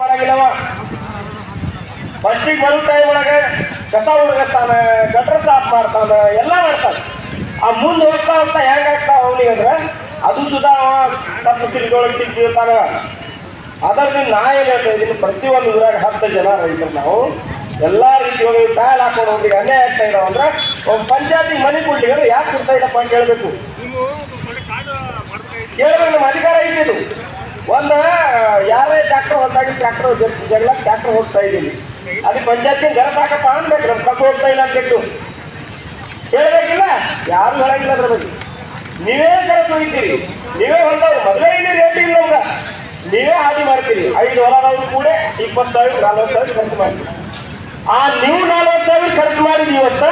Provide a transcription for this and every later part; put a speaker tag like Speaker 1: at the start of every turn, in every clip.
Speaker 1: ಮಾಡಂಗಿಲ್ಲವ ಬರುತ್ತೆ ಒಳಗೆ ಕಸ ಹುಡುಗಸ್ತಾನ ಗಟ್ರ ಸಾಫ್ ಮಾಡ್ತಾನೆ, ಎಲ್ಲ ಮಾಡ್ತಾನೆ. ಆ ಮುಂದೆ ಹೋಗ್ತಾ ಹೋಗ್ತಾ ಹೇಗಾಗ್ತಾ ಅವನಿಗೆ ಅಂದ್ರೆ, ಅದು ಸುಧಾ ತಪ್ಪು ಸಿಲ್ಗೊಳಗೆ ಸಿಕ್ಕಿರ್ತಾನ ಅದರಿಂದ ನಾ ಏನು ಹೇಳ್ತಾ ಇದ್ದೀನಿ ಪ್ರತಿಯೊಂದು ಊರಾಗ ಹತ್ತು ಜನ ರೈತರು ನಾವು, ಎಲ್ಲ ರೀತಿ ಒಳಗೆ ಕಾಯಲ್ ಹಾಕೊಂಡು ಹೋಗಿ ಅನ್ಯಾಯ ಆಗ್ತಾ ಇದಾವ ಅಂದ್ರೆ ಒಂದು ಪಂಚಾಯತಿ ಮನೆ ಕೊಡ್ಲಿಕ್ಕೆ ಯಾಕೆ ಕೊಡ್ತಾ ಇಲ್ಲಪ್ಪ ಅಂತ ಕೇಳಬೇಕು ಕೇಳಬೇಕು, ನಮ್ಮ ಅಧಿಕಾರ ಐತಿದು ಒಂದು ಯಾರೇ ಟ್ರ್ಯಾಕ್ಟರ್ ಹೊಂದಾಗಿ ಟ್ರ್ಯಾಕ್ಟರ್ ಜಗಳ ಟ್ರ್ಯಾಕ್ಟರ್ ಹೋಗ್ತಾ ಇದ್ದೀನಿ. ಅದು ಪಂಚಾಯತಿ ಗರ ಸಾಕಪ್ಪ ಅನ್ಬೇಕು ನಮ್ಮ ಕಬ್ಬು ಹೋಗ್ತಾ ಇಲ್ಲ ಅಂದ್ಬಿಟ್ಟು. ಹೇಳ್ಬೇಕಿಲ್ಲ? ಯಾರು ಹೇಳಂಗಿಲ್ಲ ಅದ್ರ ಬಗ್ಗೆ. ನೀವೇ ಕರೆ ಒಯ್ತೀರಿ ನೀವೇ ಹೊಲ್ದವ್ರು. ಮೊದಲೇ ಇಲ್ಲಿ ರೇಟ್ ಇಲ್ಲ ನಮ್ಗೆ. ನೀವೇ ಹಾದಿ ಮಾಡ್ತೀರಿ ಐದು ಹೊಲದವ್ರು ಕೂಡ ಇಪ್ಪತ್ತು ಸಾವಿರ, ನಲ್ವತ್ತು ಸಾವಿರ ಖರ್ಚು ಮಾಡ್ತೀರಿ. ಆ ನೀವು ನಲ್ವತ್ತು ಸಾವಿರ ಖರ್ಚು ಮಾಡಿದ ಇವತ್ತ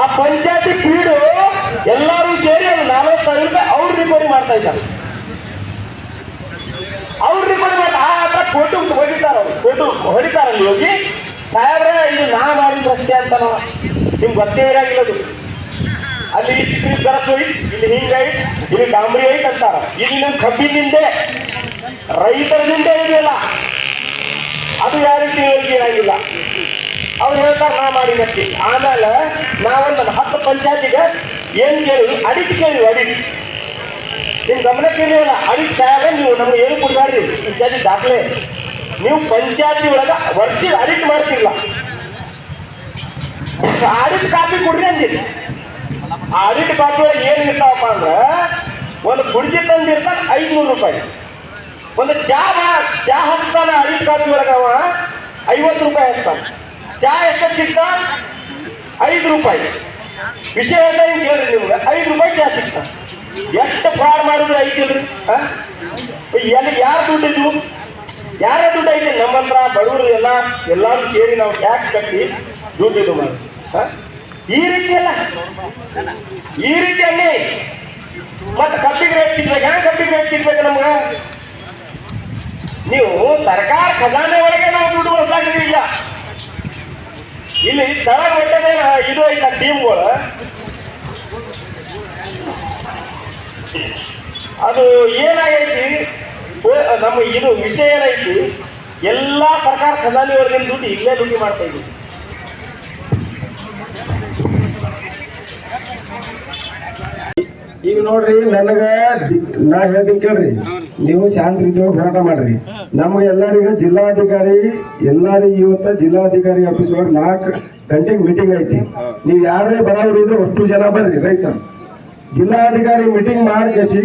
Speaker 1: ಆ ಪಂಚಾಯತಿ ಪೀಡು ಎಲ್ಲರೂ ಸೇರಿ ಅದು ನಲ್ವತ್ತು ಸಾವಿರ ರೂಪಾಯಿ ಅವ್ರು ರಿಪೇರಿ ಮಾಡ್ತಾ ಇದ್ದಾರೆ. ಅವ್ರು ಕೊಡ್ಬೇಕು ಆ ಹತ್ರ ಹೊಡಿತಾರ ಅವ್ರು. ಕೋಟು ಹೊಡಿತಾರಲ್ಲಿ ಹೋಗಿ, ಸಾಹೇಬ್ರೆ, ಇದು ನಾ ಮಾಡಿದ ರಸ್ತೆ ಅಂತ ನಿಮ್ಗೆ ಗೊತ್ತೇ ಇರಾಗಿಲ್ಲದು ಅಲ್ಲಿ ಕರಸು ಹೋಯ್ತು ಇಲ್ಲಿ ಹಿಂಗೈತ್ ಇಲ್ಲಿ ಡಾಂಬ್ರಿ ಐತ್ ಅಂತಾರ. ಇಲ್ಲಿ ನಮ್ಮ ಕಬ್ಬಿನಿಂದೆ ರೈತರದಿಂದೆ ಇದೆಯಲ್ಲ. ಅದು ರೀತಿ ಹೇಳಿಕೆ ಇರಂಗಿಲ್ಲ ಅವ್ರು ಹೇಳ್ತಾರೆ, ನಾ ಮಾಡಿದಕ್ಕೆ ಆಮೇಲೆ ನಾವೊಂದು ಹತ್ತು ಪಂಚಾಯತಿಗೆ ಏನು ಕೇಳಿ ಅಡಿಗೆ ಕೇಳಿದ್ವಿ, ಅಡಿಟ್. ನಿಮ್ ಗಮನಕ್ಕೆ ಇರಲಿಲ್ಲ ಅಡಿಟ್ ಸಾಹೇಬ ನೀವು ನಮ್ಗೆ ಏನು ಕೊಡ್ತಾರ್ರಿ ಪಂಚಾಯತಿ ದಾಖಲೆ. ನೀವು ಪಂಚಾಯತಿ ಒಳಗ ವರ್ಷದ ಅಡಿಟ್ ಮಾಡ್ತಿಲ್ಲ. ಆಡಿಟ್ ಕಾಪಿ ಕೊಡ್ರಿ ಅಂದಿರಿ. ಆಡಿಟ್ ಕಾಪಿ ಒಳಗೆ ಏನು ಇರ್ತಾವಪ್ಪ ಅಂದ್ರೆ, ಒಂದು ಕುಡ್ಜಿ ತಂದಿರ್ತಾನೆ ಐದ್ನೂರು ರೂಪಾಯಿ. ಒಂದು ಚಾ ಚಾ ಹಚ್ತಾನ ಅಡಿಟ್ ಕಾಪಿ ಒಳಗ ಅವ, ಐವತ್ತು ರೂಪಾಯಿ ಹಚ್ತಾನ. ಚಾ ಎಷ್ಟಕ್ಕೆ ಸಿಗ್ತಾ? ಐದು ರೂಪಾಯಿ. ವಿಷಯ ಕೇಳ್ರಿ ನಿಮ್ಗೆ? ಐದು ರೂಪಾಯಿ ಚಾ ಸಿಗ್ತಾ. ಎಷ್ಟು ಫ್ರಾಡ್ ಮಾಡಿದ್ರು ಐತಿಲ್ರಿ? ಎಲ್ಲಿ ಯಾರು ದುಡ್ಡಿದ್ವು ಯಾರ ದುಡ್ಡು ಐತಿ? ನಮ್ಮಂತ್ರ ಬಡವರು ಎಲ್ಲ, ಎಲ್ಲಾರು ಸೇರಿ ನಾವು ಟ್ಯಾಕ್ಸ್ ಕಟ್ಟಿ ದುಡ್ಡಿದ್ವು? ಈ ರೀತಿ ಅಲ್ಲ ಈ ರೀತಿಯಲ್ಲಿ. ಮತ್ತೆ ಕಬ್ಬಿಗೆ ರೇಟ್ ಸಿಗ್ಬೇಕು. ರೇಟ್ ಸಿಗ್ಬೇಕು ನಮ್ಗೆ? ನೀವು ಸರ್ಕಾರ ಖಜಾನೆ ಒಳಗೆ ನಾವು ದುಡ್ಡು ಬಳಸಾಕ್ರಿ ಇಲ್ಲ ಇಲ್ಲಿ ತಳ ಮಟ್ಟದ ಇದು ಐತ ಟೀಮ್ಗಳು ಅದು ಏನಾಗೈತಿ? ನಮ್ಮ ಇದು ವಿಷಯ ಏನೈತಿ? ಎಲ್ಲ ಸರ್ಕಾರ ಖಜಾನೆ ಒಳಗಿನ ದುಡ್ಡು ಇಲ್ಲೇ ಲೂಟಿ ಮಾಡ್ತಾ ಇದ್ದೀವಿ.
Speaker 2: ಈಗ ನೋಡ್ರಿ, ನನಗ ನಾ ಹೇಳ್ತೀನಿ ಕೇಳ್ರಿ. ನೀವು ಶಾಂತ ರೀತಿಯೊಳಗೆ ಹೋರಾಟ ಮಾಡ್ರಿ. ನಮ್ಗೆ ಎಲ್ಲರಿಗೂ ಜಿಲ್ಲಾಧಿಕಾರಿ, ಎಲ್ಲರಿಗೂ ಇವತ್ತ ಜಿಲ್ಲಾಧಿಕಾರಿ ಆಫೀಸ್ ಒಳಗೆ ನಾಲ್ಕು ಗಂಟೆಗೆ ಮೀಟಿಂಗ್ ಐತಿ. ನೀವು ಯಾರೇ ಬರೋರು ಇದ್ರೆ ಒಟ್ಟು ಜನ ಬರ್ರಿ ರೈತರು. ಜಿಲ್ಲಾಧಿಕಾರಿ ಮೀಟಿಂಗ್ ಮಾಡಿಸಿ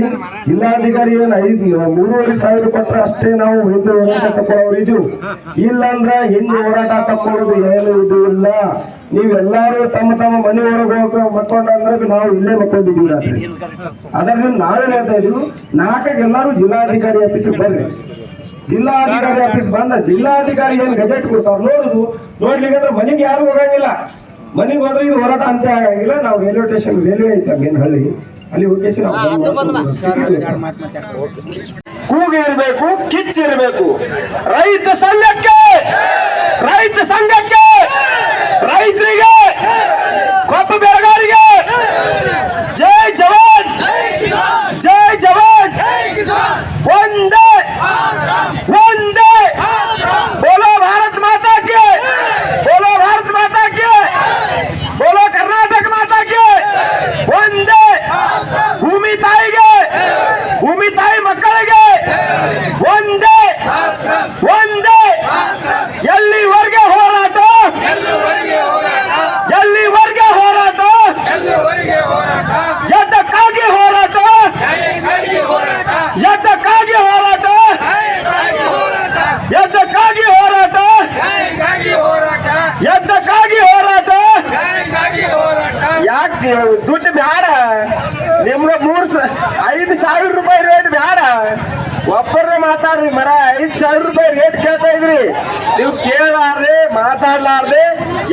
Speaker 2: ಜಿಲ್ಲಾಧಿಕಾರಿ ಏನ್ ಐದು, ಮೂರುವರೆ ಸಾವಿರ ಕೊಟ್ಟರೆ ಅಷ್ಟೇ ನಾವು ಹಿಂದೆ ಹೋರಾಟ ತಕೊಳ್ಳೋರು ಇದು ಇಲ್ಲಾಂದ್ರೆ ಹಿಂದೆ ಹೋರಾಟ ತಕೊಳ್ಳೋದು ಏನು ಇದು ಇಲ್ಲ. ನೀವೆಲ್ಲಾರು ತಮ್ಮ ತಮ್ಮ ಮನೆ ಹೊರಗೆ ಮಕ್ಕೊಂಡ್ರೆ ನಾವು ಇಲ್ಲೇ ಮಕ್ಕೊಂಡಿದ್ದೀವಿ ಅದರಿಂದ ನಾವೇನ್ ಹೇಳ್ತಾ ಇದೀವಿ ನಾಲ್ಕಕ್ಕೆ ಎಲ್ಲರೂ ಜಿಲ್ಲಾಧಿಕಾರಿ ಆಫೀಸ್ ಬರ್ರಿ. ಜಿಲ್ಲಾಧಿಕಾರಿ ಆಫೀಸ್ ಬಂದ, ಜಿಲ್ಲಾಧಿಕಾರಿ ಏನ್ ಗಜೆಟ್ ಕೊಡ್ತಾರ ನೋಡುದು. ನೋಡ್ಲಿಕ್ಕೆ ಮನೆಗೆ ಯಾರು ಹೋಗಂಗಿಲ್ಲ. ಮನೆಗೆ ಹೋದ್ರೆ ಇದು ಹೋರಾಟ ಅಂತ ಆಗಿಲ್ಲ. ನಾವು ರೈಲ್ವೆ ಸ್ಟೇಷನ್ ರೈಲ್ವೆ ಐತೆ ಮೇನ್ ಹಳ್ಳಿ. ಅಲ್ಲಿ ಹೋಗಿ ನಾವು ಇರಬೇಕು ಕಿಚ್ಚಿರಬೇಕು
Speaker 1: ಕೂಗಿರ್ಬೇಕು ಕಿಚ್ಚಿರ್ಬೇಕು ರೈತ ಸಂಘಕ್ಕೆ ರೈತ ಸಂಘಕ್ಕೆ ರೈತರಿಗೆ ಕೊಪ್ಪ ಬೆಳೆಗಾರರಿಗೆ ಜೈ ಜವಾನ್ ಜೈ ಜವಾನ್ ಒಂದೇ ಒಂದೇ ಬೋಲೋ ಭಾರತ್ ಮಾತಾ ಕೆ ಬೋಲೋ ಭಾರತ್ ಮಾತಾ ಕೆ ಬೋಲೋ ಕರ್ನಾಟಕ ಮಾತಾ ಕೆ ಒಂದೇ ಭೂಮಿ ತಾಯಿಗೆ ಭೂಮಿ ತಾಯಿ ಮಕ್ಕಳಿಗೆ ಒಂದೇ ಒಂದೇ ಎಲ್ಲಿವರೆಗೆ ಹೋರಾಟ ಎಲ್ಲಿವರೆಗೆ ಹೋರಾಟ ಎದ್ದಕ್ಕಾಗಿ ಹೋರಾಟ ಎದ್ದಕ್ಕಾಗಿ ಹೋರಾಟ ಎದ್ದಕ್ಕಾಗಿ ಹೋರಾಟ ಎದ್ದಕ್ಕಾಗಿ ಹೋರಾಟ ಯಾಕೆ ದುಡ್ಡು ಬ್ಯಾಡ ನಿಮ್ಗೆ ಮೂರ್ ಸ ಐದು ಸಾವಿರ ರೂಪಾಯಿ ರೇಟ್ ಬ್ಯಾಡ ಒಬ್ಬರೇ ಮಾತಾಡ್ರಿ ಮರ ಐದು ಸಾವಿರ ರೂಪಾಯಿ ರೇಟ್ ಕೇಳ್ತಾ ಇದ್ರಿ. ನೀವು ಕೇಳಲಾರ್ದೆ, ಮಾತಾಡ್ಲಾರ್ದೆ,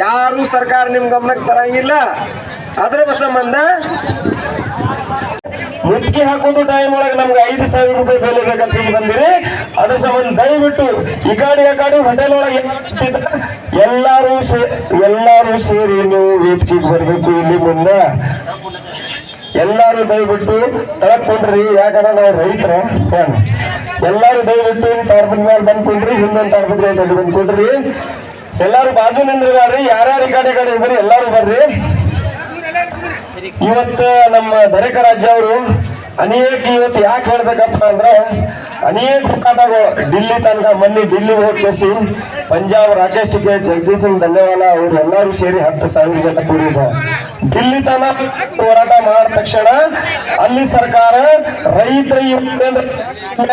Speaker 1: ಯಾರು ಸರ್ಕಾರ ನಿಮ್ ಗಮನಕ್ಕೆ ತರಂಗಿಲ್ಲ. ಅದ್ರ ಸಂಬಂಧ ಮುತ್ತಿಗೆ ಹಾಕೋದು ಟೈಮ್ ಒಳಗೆ ನಮ್ಗೆ ಐದು ಸಾವಿರ ರೂಪಾಯಿ ಬೆಲೆ ಬೇಕಂತ ಹೇಳಿ ಬಂದಿರಿ. ಅದ್ರ ಸಂಬಂಧ ದಯವಿಟ್ಟು ಈ ಕಡೆ ಆ ಕಡೆ ಹೋಟೆಲ್ ಒಳಗೆ ಎಲ್ಲಾರು ಎಲ್ಲಾರು ಸೇರಿ ನೀವು ವೇದಿಕೆಗೆ ಬರಬೇಕು ಇಲ್ಲಿ ಮುಂದೆ. ಎಲ್ಲಾರು ದಯವಿಟ್ಟು ತಳಕೊಂಡ್ರಿ ಯಾಕಂದ್ರೆ ನಾವು ರೈತರ.
Speaker 3: ಎಲ್ಲಾರು ದಯವಿಟ್ಟು ತಾರ್ಪದ ಮೇಲೆ ಬಂದ್ಕೊಂಡ್ರಿ ಹಿಂದೊಂದು ತಾಡ್ಪತ್ರಿ ಐತೆ ಅಲ್ಲಿ ಬಂದ್ಕೊಂಡ್ರಿ ಎಲ್ಲಾರು ಬಾಜು ನಿಂದ್ರಿ ಯಾರ್ಯಾರು ಈ ಕಡೆ ಕಡೆ ಬರ್ರಿ ಎಲ್ಲಾರು ಬರ್ರಿ. ಇವತ್ತು ನಮ್ಮ ದರೇಕ ರಾಜ್ಯ ಅವರು ಅನೇಕ ಇವತ್ತು ಯಾಕೆ ಹೇಳ್ಬೇಕಪ್ಪ ಅಂದ್ರೆ, ಅನೇಕ ಹೋರಾಟಗಳು ಡಿಲ್ಲಿ ತನಕ ಮೊನ್ನೆ ಡಿಲ್ಲಿಗೆ ಹೋಗಿ ಕೇಸಿ ಪಂಜಾಬ್ ರಾಕೇಶ್ ಟಿಕೆ ಜಗದೀಶ್ ಸಿಂಗ್ ಧನ್ಯವಾದ ಅವ್ರು ಎಲ್ಲರೂ ಸೇರಿ ಹತ್ತು ಸಾವಿರ ಜನ ಕೂರಿದ. ಡಿಲ್ಲಿ ತನ ಹೋರಾಟ ಮಾಡಿದ ತಕ್ಷಣ ಅಲ್ಲಿ ಸರ್ಕಾರ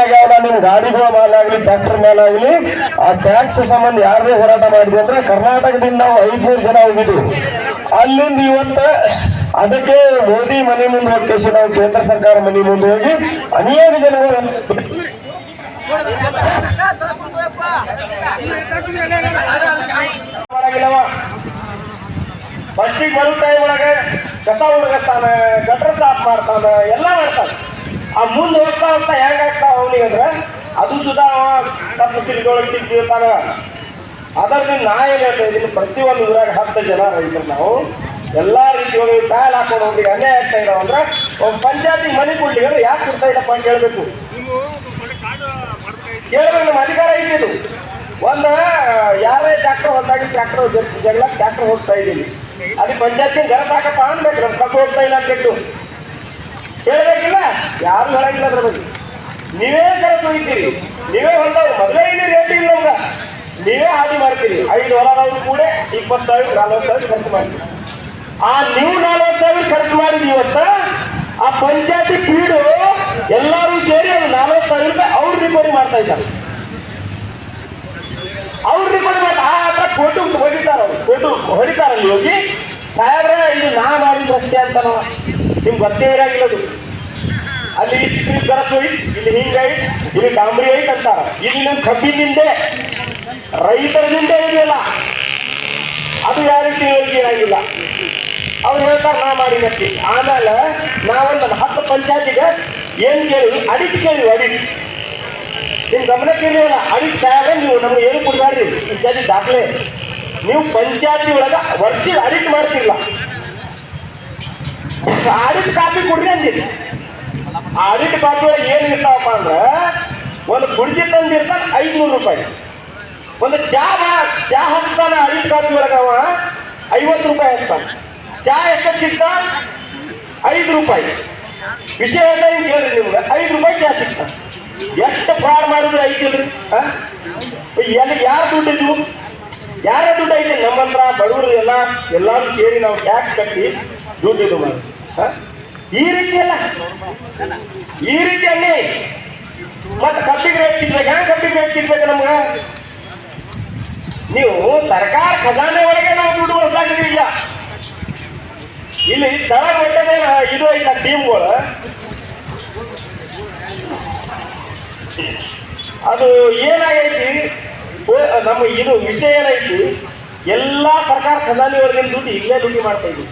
Speaker 3: ಯಾವ್ದ ನಿಮ್ ಗಾಡಿಗಳ ಮೇಲಾಗ್ಲಿ, ಟ್ರ್ಯಾಕ್ಟರ್ ಮೇಲಾಗ್ಲಿ, ಆ ಟ್ಯಾಕ್ಸ್ ಸಂಬಂಧ ಯಾರೇ ಹೋರಾಟ ಮಾಡಿದ್ವಿ ಅಂದ್ರೆ ಕರ್ನಾಟಕದಿಂದ ನಾವು ಐದ್ನೂರು ಜನ ಹೋಗಿದ್ವು ಅಲ್ಲಿಂದ ಇವತ್ತ ಅದಕ್ಕೆ ಮೋದಿ ಮನೆ ಮುಂದೆ ಹೋಗಿ ನಾವು ಕೇಂದ್ರ ಸರ್ಕಾರ ಮನೆ ಮುಂದೆ ಹೋಗಿ ಅನೇಕ ಜನಗಳು
Speaker 1: ಮಾಡಾಗಿಲ್ಲವ ಬರುತ್ತೆ ಬರೋ ಟೈಮ್ ಒಳಗೆ ಕಸ ಹುಡುಗಸ್ತಾನ ಗಟ್ರ ಸಾಫ್ ಮಾಡ್ತಾನ, ಎಲ್ಲ ಮಾಡ್ತಾನೆ. ಆ ಮುಂದೆ ಹೋಗ್ತಾ ಹೋಗ್ತಾ ಹೆಂಗಾಗ್ತಾವ ಅವನಿಗೆ ಅಂದ್ರೆ, ಅದು ಸುಧಾ ತಪ್ಪು ಸಿಕ್ಕಿರ್ತಾನ ಅದರಲ್ಲಿ ನಾ ಏನ್ ಹೇಳ್ತಾ ಇದ್ದೀನಿ, ಪ್ರತಿಯೊಂದು ಊರಾಗ ಹತ್ತು ಜನ ರೈತರು ನಾವು. ಎಲ್ಲಾ ರೀತಿಯೊಳಗೆ ಪ್ಯಾಲ್ ಹಾಕೊಂಡು ಹೋಗಿ ಅನ್ಯಾಯ ಆಗ್ತಾ ಇದಾವ ಅಂದ್ರೆ ಒಂದ್ ಪಂಚಾಯತಿ ಮನೆ ಅಂದ್ರೆ ಯಾಕೆ ಕೊಡ್ತಾ ಇಲ್ಲಪ್ಪ ಅಂತ ಕೇಳಬೇಕು ಕೇಳಬೇಕು, ನಮ್ಮ ಅಧಿಕಾರ ಇದ್ದಿದ್ದು ಒಂದು, ಯಾರೇ ಟ್ರ್ಯಾಕ್ಟರ್ ಹೊಲ್ದಾಗಿ ಟ್ರ್ಯಾಕ್ಟರ್ ಜಗಳ ಟ್ರ್ಯಾಕ್ಟರ್ ಹೋಗ್ತಾ ಇದ್ದೀನಿ. ಅದು ಪಂಚಾಯತಿ ಗರ ಸಾಕಪ್ಪ ಅನ್ಬೇಕು ನಮ್ಮ ಕಬ್ಬು ಹೋಗ್ತಾ ಇಲ್ಲ ಅಂತಿಟ್ಟು ಕೇಳಬೇಕಿಲ್ಲ ಯಾರು ಹೇಳಂಗಿಲ್ಲ ಅದ್ರ ಬಗ್ಗೆ. ನೀವೇ ಕರ ಇದ್ದೀರಿ ನೀವೇ ಹೊಲ್ದವ್ರು. ಮೊದಲೇ ಇಲ್ಲಿ ರೇಟ್ ಇಲ್ಲ ನೀವೇ ಹಾದಿ ಮಾಡ್ತೀರಿ. ಐದು ಹೊಲದವ್ರು ಕೂಡ ಇಪ್ಪತ್ತು ಸಾವಿರ, ನಲ್ವತ್ತು ಸಾವಿರ ಖರ್ಚು ಮಾಡ್ತೀರಿ. ಆ ನೀವು ನಲ್ವತ್ತು ಸಾವಿರ ಖರ್ಚು ಮಾಡಿದ ಇವತ್ತ ಆ ಪಂಚಾಯತಿ ಪೀಡು ಎಲ್ಲರೂ ಸೇರಿ ಅದು ನಲ್ವತ್ತು ಸಾವಿರ ರೂಪಾಯಿ ಅವ್ರು ರಿಪೇರಿ ಮಾಡ್ತಾ ಇದ್ದಾರೆ. ಅವ್ರು ರಿಪೇರಿ ಮಾಡಿ ಆ ಹತ್ರ ಫೋಟೋ ಹೊಡಿತಾರ ಕೋಟು ಹೊಡಿತಾರಲ್ಲಿ ಹೋಗಿ. ಸಾಹೇಬ್ರೆ, ಇದು ನಾ ಮಾಡಿದ ರಸ್ತೆ ಅಂತ ನಿಮ್ಗೆ ಗೊತ್ತೇ ಇರಂಗಿಲ್ಲ ಅದು. ಅಲ್ಲಿ ಕರಸು ಇಲ್ಲಿ ಹಿಂಗೈತ್ ಇಲ್ಲಿ ಡಾಂಬ್ರಿ ಐತ್ ಅಂತಾರ. ಇಲ್ಲಿ ನಮ್ಮ ಕಬ್ಬಿನಿಂದೆ ರೈತರದಿಂದೆ ಇದೆಯಲ್ಲ. ಅದು ಯಾವ ರೀತಿ ಇರಂಗಿಲ್ಲ ಅವ್ರು ಹೇಳ್ತಾರೆ, ನಾ ಮಾಡಿದಕ್ಕೆ ಆಮೇಲೆ ನಾವೊಂದು ಹತ್ತು ಪಂಚಾಯತಿಗೆ ಏನು ಕೇಳಿ ಅಡಿಟ್ ಕೇಳಿ ಅಡಿಟ್. ನಿಮ್ಮ ಗಮನಕ್ಕೆ ಇರಲಿಲ್ಲ. ಅಡಿಟ್ ಸಾಹೇಬ್ರೆ ನೀವು ನಮ್ಗೆ ಏನು ಕೊಡ್ತಾರ್ರಿ ಪಂಚಾಯತಿ ದಾಖಲೆ. ನೀವು ಪಂಚಾಯತಿ ಒಳಗ ವರ್ಷದ ಅಡಿಟ್ ಮಾಡ್ತಿಲ್ಲ. ಆಡಿಟ್ ಕಾಪಿ ಕೊಡ್ರಿ ಅಂದಿರಿ. ಆಡಿಟ್ ಕಾಪಿ ಒಳಗೆ ಏನು ಇರ್ತಾವಪ್ಪ ಅಂದ್ರೆ, ಒಂದು ಕುರ್ಚಿ ತಂದಿರ್ತಾನೆ ಐದ್ನೂರು ರೂಪಾಯಿ. ಒಂದು ಚಹಾ ಚಹಾ ಚಾ ಅಡಿಟ್ ಕಾಪಿ ಒಳಗವ ಅವ, ಐವತ್ತು ರೂಪಾಯಿ ಹಚ್ತಾನ. ಚಾ ಎಷ್ಟಕ್ಕೆ ಸಿಗ್ತ ಐದು ರೂಪಾಯಿ. ವಿಷಯ ಇದೀನಿ ಕೇಳ್ರಿ ನಿಮ್ಗೆ, ಐದು ರೂಪಾಯಿ ಚಾ ಸಿಗ್ತ ಎಷ್ಟು ಫ್ರಾಡ್ ಮಾಡಿದ್ರೆ ಐತಿಲ್ರಿ ಎಲ್ಲ, ಯಾರು ದುಡ್ಡಿದ್ವು ಯಾರ ದುಡ್ಡು ಐತೆ? ನಮ್ಮ ಹತ್ರ, ಬಡವರು ಎಲ್ಲ, ಎಲ್ಲಾರು ಸೇರಿ ನಾವು ಟ್ಯಾಕ್ಸ್ ಕಟ್ಟಿ ದುಡ್ಡು ಇದು ಈ ರೀತಿ ಅಲ್ಲ ಈ ರೀತಿ ಅಲ್ಲಿ ಮತ್ತೆ ಕಬ್ಬಿಗೆ ರೇಟ್ ಸಿಗ್ಬೇಕು. ಹ್ಯಾಂಗ ಕಬ್ಬಿಗೆ ರೇಟ್ ಸಿಗ್ಬೇಕು ನಮ್ಗೆ? ನೀವು ಸರ್ಕಾರ ಖಜಾನೆ ಒಳಗೆ ನಾವು ದುಡ್ಡು ಬಳಸಾಗಿಲ್ಲ ಇಲ್ಲಿ ತಳ ಮಟ್ಟದ ಇದು ಐತ ಟೀಮ್ಗಳು. ಅದು ಏನಾಗೈತಿ? ನಮ್ಮ ಇದು ವಿಷಯ ಏನೈತಿ? ಎಲ್ಲಾ ಸರ್ಕಾರ ಖಜಾನೆ ದುಡ್ಡು ಇಲ್ಲೇ ದುಡ್ಡು ಮಾಡ್ತಾ ಇದ್ವಿ